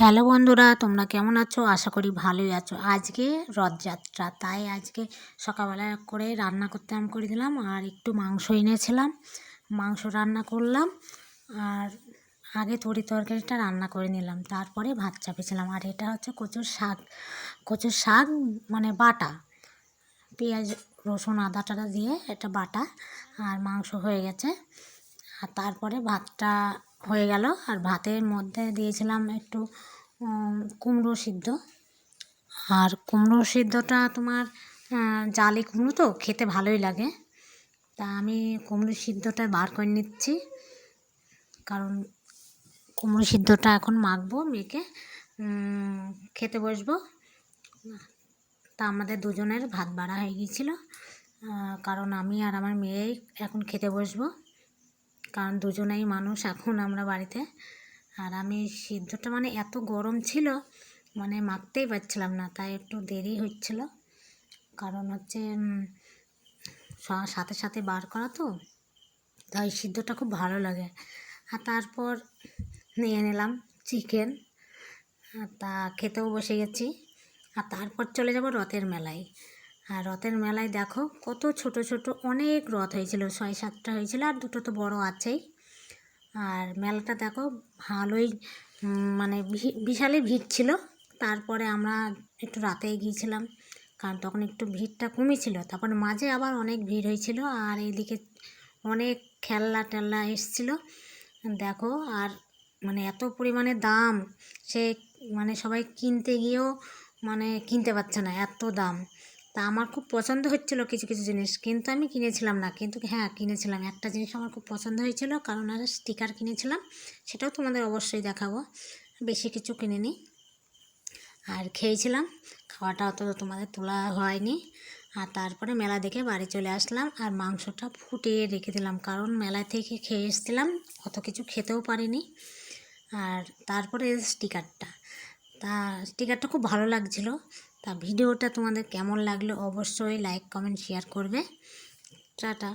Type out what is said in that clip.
Hello বন্ধুরা, তোমরা কেমন আছো? আশা করি ভালোই আছো। আজকে রথযাত্রা, তাই আজকে সকালবেলা করে রান্না করতে আম করে দিলাম আর একটু মাংস এনেছিলাম। মাংস রান্না করলাম আর আগে তরি তরকারিটা রান্না করে নিলাম, তারপরে ভাত চাপেছিলাম। আর এটা হচ্ছে কচুর শাক। কচুর শাক মানে বাটা, পেঁয়াজ, রসুন, আদা টাদা দিয়ে এটা বাটা আর মাংস হয়ে গেছে। আর তারপরে ভাতটা হয়ে গেল। আর ভাতের মধ্যে দিয়েছিলাম একটু কুমড়ো সিদ্ধ। আর কুমড়ো সিদ্ধটা তোমার জালি কুমড়ো তো, খেতে ভালোই লাগে। তা আমি কুমড়ো সিদ্ধটা বার করে নিচ্ছি। কারণ কুমড়ো সিদ্ধটা এখন মাখবো, মেখে খেতে বসবো। তা আমাদের দুজনের ভাত বাড়া হয়ে গিয়েছিল। কারণ আমি আর আমার মেয়েই এখন খেতে বসবো। কারণ দুজনেই মানুষ এখন আমরা বাড়িতে। আর আমি সিদ্ধটা মানে এত গরম ছিল মানে মাখতেই পারছিলাম না, তাই একটু দেরি হচ্ছিল। কারণ হচ্ছে সাথে সাথে বার করা তো, তাই সিদ্ধটা খুব ভালো লাগে। আর তারপর নিয়ে নিলাম চিকেন তা খেতেও বসে গেছি। আর তারপর চলে যাব রথের মেলায়। আর রথের মেলায় দেখো কত ছোট ছোট অনেক রথ হয়েছিল, ছয়, সাতটা হয়েছিল আর দুটো তো বড় আছেই। আর মেলাটা দেখো ভালোই মানে বিশালই ভিড় ছিল। তারপরে আমরা একটু রাতে গিয়েছিলাম, কারণ তখন একটু ভিড়টা কমেছিল তারপর মাঝে আবার অনেক ভিড় হয়েছিল আর এইদিকে অনেক খেলনা টেলনা এসছিলো। দেখো আর মানে এত পরিমাণে দাম, সে মানে সবাই কিনতে গিয়েও মানে কিনতে পারছে না, এত দাম। তা আমার খুব পছন্দ হচ্ছিল কিছু কিছু জিনিস। কিন্তু আমি কিনেছিলাম না। কিন্তু হ্যাঁ কিনেছিলাম। একটা জিনিস আমার খুব পছন্দ হয়েছিল, কারণ আর স্টিকার কিনেছিলাম। সেটাও তোমাদের অবশ্যই দেখাবো। বেশি কিছু কিনিনি। আর খেয়েছিলাম। খাওয়াটা অত তোমাদের তোলা হয়নি। আর তারপরে মেলা দেখে বাড়ি চলে আসলাম। আর মাংসটা ফুটিয়ে রেখে দিলাম। কারণ মেলা থেকে খেয়ে এসেছিলাম। অত কিছু খেতেও পারিনি। আর তারপরে স্টিকারটা। তা স্টিকারটা খুব ভালো লাগছিল। তা ভিডিওটা তোমাদের কেমন লাগল অবশ্যই লাইক কমেন্ট শেয়ার করবে। টাটা।